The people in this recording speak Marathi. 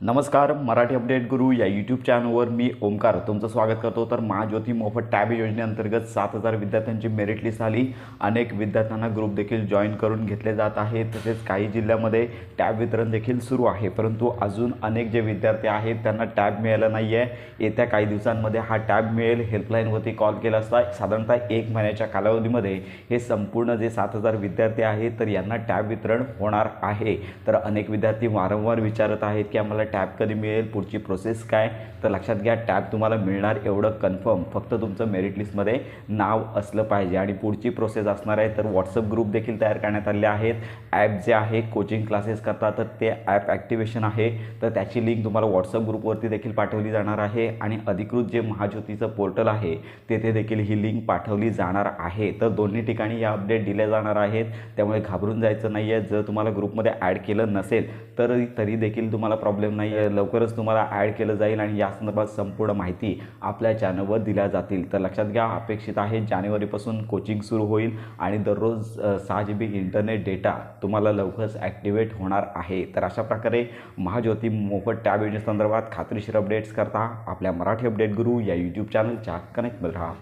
नमस्कार मराठी अपडेट गुरु या यूट्यूब चॅनलवर मी ओमकार तुमचं स्वागत करतो. तर महाज्योती मोफत टॅब योजनेअंतर्गत सात हजार विद्यार्थ्यांची मेरिट लिस्ट आली अनेक विद्यार्थ्यांना ग्रुप देखील जॉईन करून घेतले जात आहे. तसेच काही जिल्ह्यामध्ये टॅब वितरण देखील सुरू आहे. परंतु अजून अनेक जे विद्यार्थी आहेत त्यांना टॅब मिळालं नाही आहे येत्या काही दिवसांमध्ये हा टॅब मिळेल. हेल्पलाईनवरती कॉल केला असता साधारणतः एक महिन्याच्या कालावधीमध्ये हे संपूर्ण जे सात हजार विद्यार्थी आहेत तर यांना टॅब वितरण होणार आहे. तर अनेक विद्यार्थी वारंवार विचारत आहेत की आम्हाला टॅब कधी मिळेल पुढची प्रोसेस काय? तर लक्षात घ्या टॅब तुम्हाला मिळणार एवढं कन्फर्म. फक्त तुमचं मेरिट लिस्टमध्ये नाव असलं पाहिजे. आणि पुढची प्रोसेस असणार आहे तर व्हॉट्सअप ग्रुप देखील तयार करण्यात आले आहेत. ॲप जे आहे कोचिंग क्लासेस करता तर ते ॲप ॲक्टिवेशन आहे. तर त्याची लिंक तुम्हाला व्हॉट्सअप ग्रुपवरती देखील पाठवली जाणार आहे. आणि अधिकृत जे महाज्योतीचं पोर्टल आहे तेथे देखील ही लिंक पाठवली जाणार आहे. तर दोन्ही ठिकाणी या अपडेट दिल्या जाणार आहेत. त्यामुळे घाबरून जायचं नाही आहे जर तुम्हाला ग्रुपमध्ये ॲड केलं नसेल तर तरी देखील तुम्हाला प्रॉब्लेम नाही आहे लवकरच तुम्हाला ॲड केलं जाईल आणि या संदर्भात संपूर्ण माहिती आपल्या चॅनलवर दिल्या जातील. तर लक्षात घ्या अपेक्षित आहे जानेवारीपासून कोचिंग सुरू होईल आणि दररोज सहा जी बी इंटरनेट डेटा तुम्हाला लवकरच ॲक्टिवेट होणार आहे. तर अशा प्रकारे महाज्योती मोफत टॅब योजनेसंदर्भात खात्रीशीर अपडेट्स करता. आपल्या मराठी अपडेट गुरु या यूट्यूब चॅनलच्या कनेक्ट राहा.